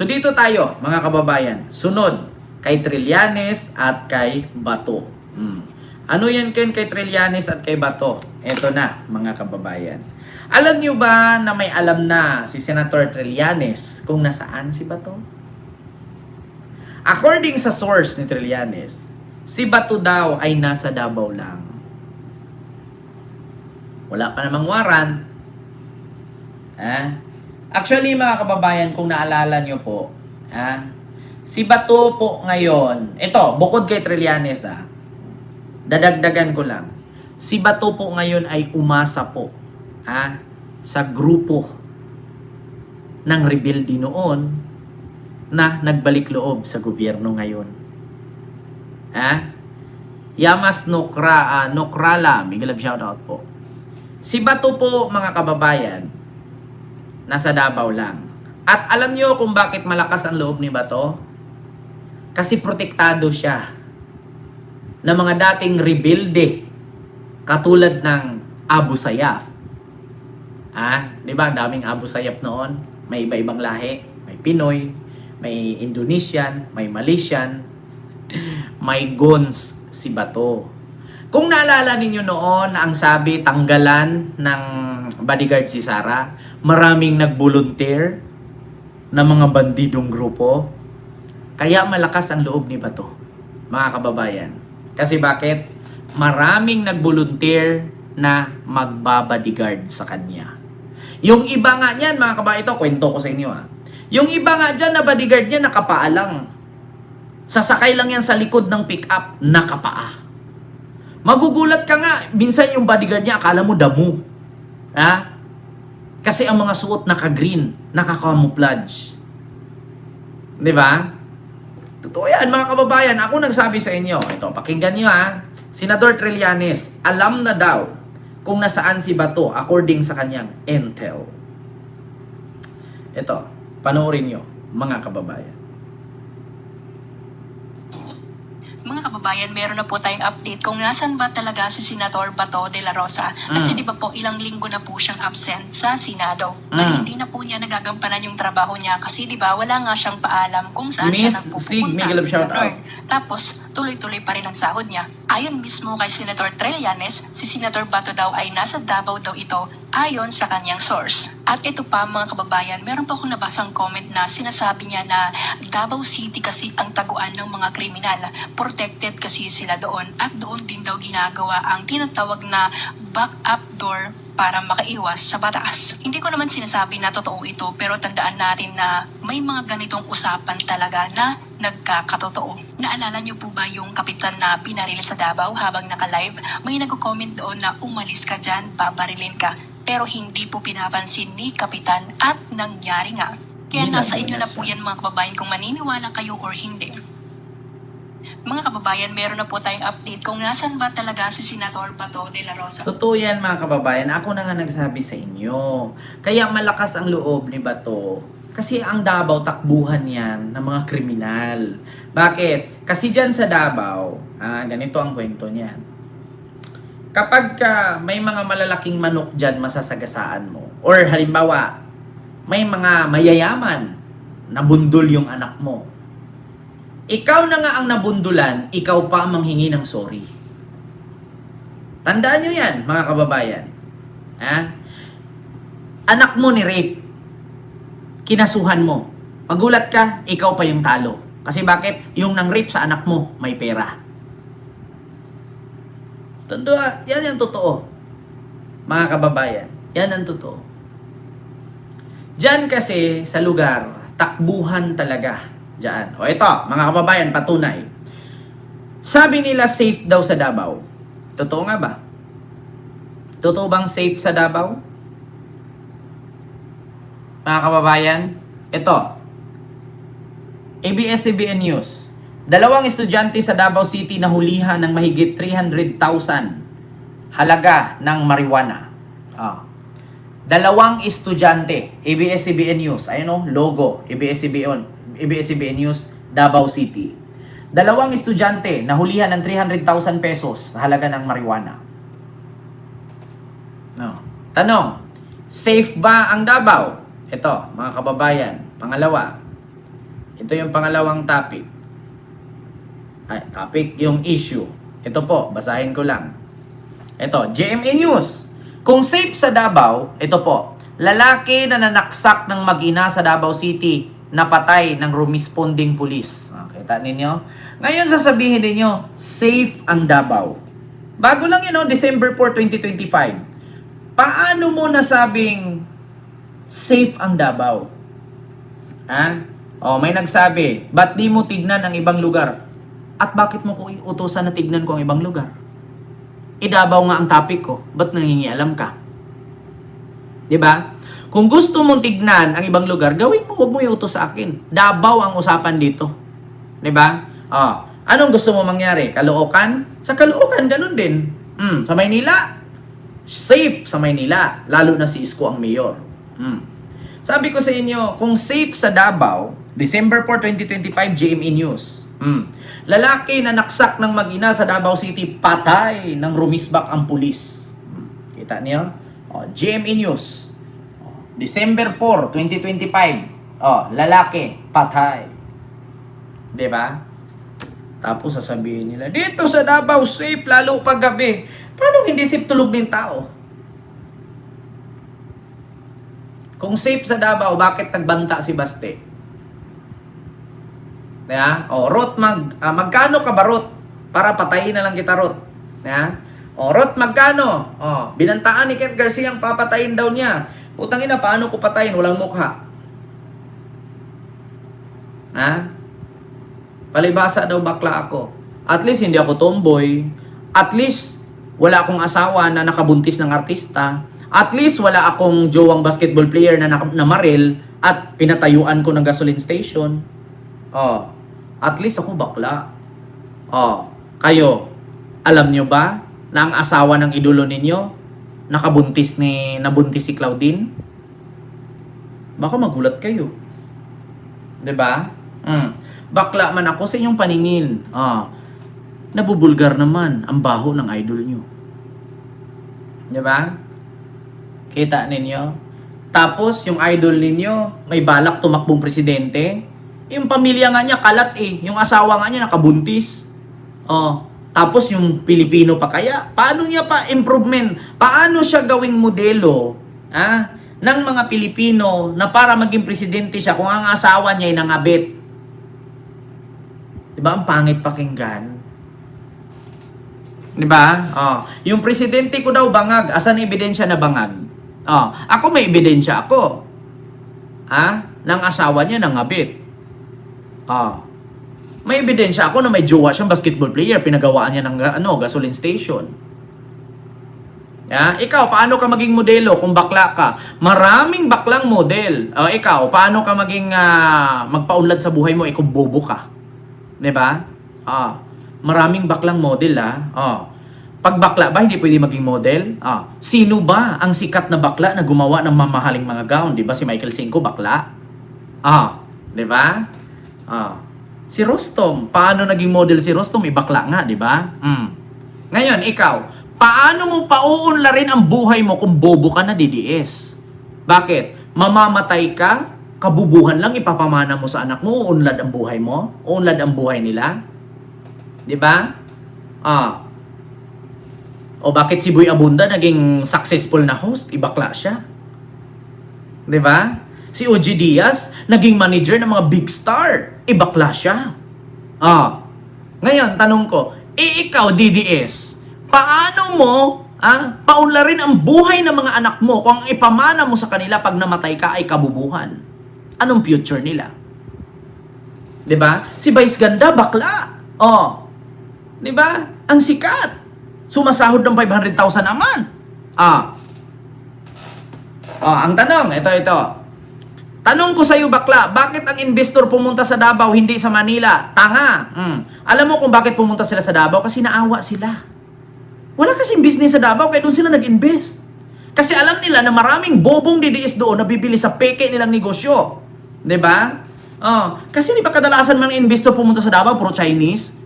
So dito tayo, mga kababayan. Sunod, kay Trillanes at kay Bato. Hmm. Ano yan Ken kay Trillanes at kay Bato? Ito na, mga kababayan. Alam niyo ba na may alam na si Senator Trillanes kung nasaan si Bato? According sa source ni Trillanes, si Bato daw ay nasa Davao lang. Wala pa namang warrant. Ha? Actually, mga kababayan, kung naalala nyo po, ha? si Bato po ngayon, ito, bukod kay Trillanes, ha? dadagdagan ko lang. Si Bato po ngayon ay umasa po ha? sa grupo ng rebelde noon na nagbalik loob sa gobyerno ngayon. Ha? Yamas Nokra, ah, Nokrala, Miguel shoutout po. Si Bato po, mga kababayan, nasa Davao lang. At alam niyo kung bakit malakas ang loob ni Bato? Kasi protektado siya ng mga dating rebelde katulad ng Abu Sayyaf. Ah, 'di ba? Daming Abu Sayyaf noon. May iba-ibang lahi, may Pinoy, may Indonesian, may Malaysian, may Gons si Bato. Kung naalala ninyo noon, ang sabi tanggalan ng bodyguard si Sara, maraming nag-volunteer na mga bandidong grupo. Kaya malakas ang loob ni Bato, mga kababayan. Kasi bakit? Maraming nag-volunteer na magbabodyguard sa kanya. Yung iba nga niyan, mga kababayan, ito, kwento ko sa inyo ha. Yung iba nga dyan na bodyguard niya, nakapaa lang. Sasakay lang yan sa likod ng pick-up, nakapaa. Magugulat ka nga, minsan yung bodyguard niya, akala mo damo. Ha? Kasi ang mga suot naka-green, naka-camouflage. Di ba? Totoo yan, mga kababayan. Ako nagsabi sa inyo. Ito, pakinggan nyo ha. Senador Trillanes, alam na daw kung nasaan si Bato according sa kanyang intel. Ito, panoorin nyo, mga kababayan. Mga kababayan, meron na po tayong update kung nasan ba talaga si Senator Bato de la Rosa. Kasi Mm. di ba po ilang linggo na po siyang absent sa Senado. Mm. hindi na po niya nagagampanan yung trabaho niya kasi di ba wala nga siyang paalam kung saan siya Miss Sig, nagpupunta. Miguel, shout out. Tapos, tuloy-tuloy pa rin ang sahod niya. Ayon mismo kay Senator Trillanes, si Senator Bato daw ay nasa Davao daw ito ayon sa kanyang source. At ito pa mga kababayan, meron pa akong nabasang comment na sinasabi niya na Davao City kasi ang taguan ng mga kriminal. Protected kasi sila doon at doon din daw ginagawa ang tinatawag na back-up door para makaiwas sa batas. Hindi ko naman sinasabi na totoo ito pero tandaan natin na may mga ganitong usapan talaga na nagkakatotoo. Naalala niyo po ba yung kapitan na pinaril sa Davao habang naka-live? May nagko-comment doon na umalis ka dyan, paparilin ka. Pero hindi po pinapansin ni kapitan at nangyari nga. Kaya nasa inyo na po yan mga kababayan kung maniniwala kayo or hindi. Mga kababayan, meron na po tayong update kung nasan ba talaga si Senator Bato de la Rosa. Totoo yan mga kababayan. Ako na nga nagsabi sa inyo. Kaya malakas ang loob ni Bato. Kasi ang Davao, takbuhan yan ng mga kriminal. Bakit? Kasi dyan sa Davao, ah, ganito ang kwento niyan. Kapag ka may mga malalaking manok dyan masasagasaan mo, or halimbawa, may mga mayayaman na bundol yung anak mo, ikaw na nga ang nabundulan, ikaw pa ang manghingi ng sorry. Tandaan nyo yan, mga kababayan. Ha? Anak mo ni rape. Kinasuhan mo. Magulat ka, ikaw pa yung talo. Kasi bakit? Yung nang rape sa anak mo, may pera. Tanda, yan yung totoo. Mga kababayan, yan ang totoo. Diyan kasi sa lugar, takbuhan talaga. Diyan. O ito, mga kababayan, patunay. Sabi nila safe daw sa Davao. Totoo nga ba? Totoo bang safe sa Davao? Mga kababayan, ito. ABS-CBN News. Dalawang estudyante sa Davao City na hulihan ng mahigit 300,000 halaga ng marijuana. Ah. Dalawang estudyante, ABS-CBN News. Ayun o, logo, ABS-CBN, ABS-CBN News, Davao City. Dalawang estudyante na hulihan ng 300,000 pesos sa halaga ng marijuana. No. Tanong, safe ba ang Davao? Ito, mga kababayan. Pangalawa, Ito yung pangalawang topic. Ay, topic, yung issue. Ito po, basahin ko lang. Ito, GMA News. Kung safe sa Davao, ito po, lalaki na nanaksak ng mag-ina sa Davao City, napatay ng rumisponding pulis. Ah, Kita ninyo? Ngayon sasabihin ninyo, safe ang Davao. Bago lang yun, no? December 4, 2025. Paano mo nasabing safe ang Davao? Ha? Oh, may nagsabi, ba't di mo tignan ang ibang lugar? At bakit mo ko utusan na tignan ko ang ibang lugar? Idabaw nga ang topic ko. Ba't nangingialam ka? 'Di ba? Kung gusto mong tignan ang ibang lugar, gawin mo, huwag mo iutos sa akin. Dabaw ang usapan dito. 'Di ba? Oh, anong gusto mo mangyari? Caloocan? Sa Caloocan ganun din. Hmm, sa Maynila, safe sa Maynila, lalo na si Isko ang mayor. Hmm. Sabi ko sa inyo, kung safe sa Davao, December 4, 2025, GME News. Hmm. Lalaki na naksak ng mag-ina sa Davao City, patay ng rumisbak ang pulis. Hmm. Kita niyo? Oh, GME News. Oh, December 4, 2025. Oh, lalaki, patay. 'Di ba? Tapos sasabihin nila, dito sa Davao, safe, lalo pag gabi. Paano hindi safe tulog ng tao? Kung safe sa Davao, bakit nagbanta si Baste? Kaya, o, Rot, mag, ah, magkano ka ba, Rot? Para patayin na lang kita, Rot. Kaya, o, Rot, magkano? O, binantaan ni Ken Garcia ang papatayin daw niya. Putang ina, paano ko patayin? Walang mukha. Ha? Palibasa daw bakla ako. At least hindi ako tomboy. At least wala akong asawa na nakabuntis ng artista. At least wala akong jowang basketball player na namaril at pinatayuan ko ng gasoline station. Oh, at least ako bakla. Oh, kayo, alam nyo ba na ang asawa ng idolo ninyo nakabuntis ni nabuntis si Claudine? Baka magulat kayo. 'Di ba? Mm. Bakla man ako sa inyong paningin. Ah. Nabubulgar naman ang baho ng idol nyo. 'Di ba? Kita ninyo? Tapos yung idol ninyo, may balak tumakbong presidente. Yung pamilya nga niya kalat eh. Yung asawa nga niya nakabuntis. Oh. Tapos yung Pilipino pa kaya, paano niya pa improvement? Paano siya gawing modelo? Ah, ng mga Pilipino na para maging presidente siya kung ang asawa niya ay nangabit. 'Di ba? Ang pangit pakinggan. 'Di ba? Oh, yung presidente ko daw bangag, asan ebidensya na bangag? Oh, ako may ebidensya ako. Ha? Nang asawa niya nangabit. Oh. May ebidensya ako na may jowa siyang basketball player, pinagawaan niya ng ano, gasoline station. Ya, ikaw paano ka maging modelo kung bakla ka? Maraming baklang model. O ikaw, paano ka maging ah, magpaunlad sa buhay mo eh kung bobo ka? ba? Ah, maraming baklang model ah. Oh. Pag bakla ba hindi pwede maging model? Ah, sino ba ang sikat na bakla na gumawa ng mamahaling mga gown? 'Di ba si Michael Cinco bakla? Ah, 'di ba? Ah. Si Rostom, paano naging model si Rostom? Ibakla nga, 'di ba? Mm. Ngayon, ikaw, paano mo pauunlarin ang buhay mo kung bobo ka na DDS? Bakit? Mamamatay ka, kabubuhan lang ipapamana mo sa anak mo, uunlad ang buhay mo, uunlad ang buhay nila. 'Di ba? Ah. O bakit si Boy Abunda naging successful na host? Ibakla siya. 'Di ba? Si OG Diaz naging manager ng mga big star. Ibakla siya. Ah. Ngayon, tanong ko, eh ikaw, DDS, paano mo ah, paunlarin ang buhay ng mga anak mo kung ang ipamana mo sa kanila pag namatay ka ay kabubuhan? Anong future nila? 'Di ba? Si Vice Ganda, bakla. Oh. 'Di ba? Ang sikat. Sumasahod ng 500,000 naman. Ah. Oh, ang tanong, ito, ito. Tanong ko sa iyo, bakla, bakit ang investor pumunta sa Davao, hindi sa Manila? Tanga. Mm. Alam mo kung bakit pumunta sila sa Davao? Kasi naawa sila. Wala kasing business sa Davao, kaya doon sila nag-invest. Kasi alam nila na maraming bobong DDS doon na bibili sa peke nilang negosyo. 'Di ba? Oh, kasi di ba kadalasan mga investor pumunta sa Davao, puro Chinese?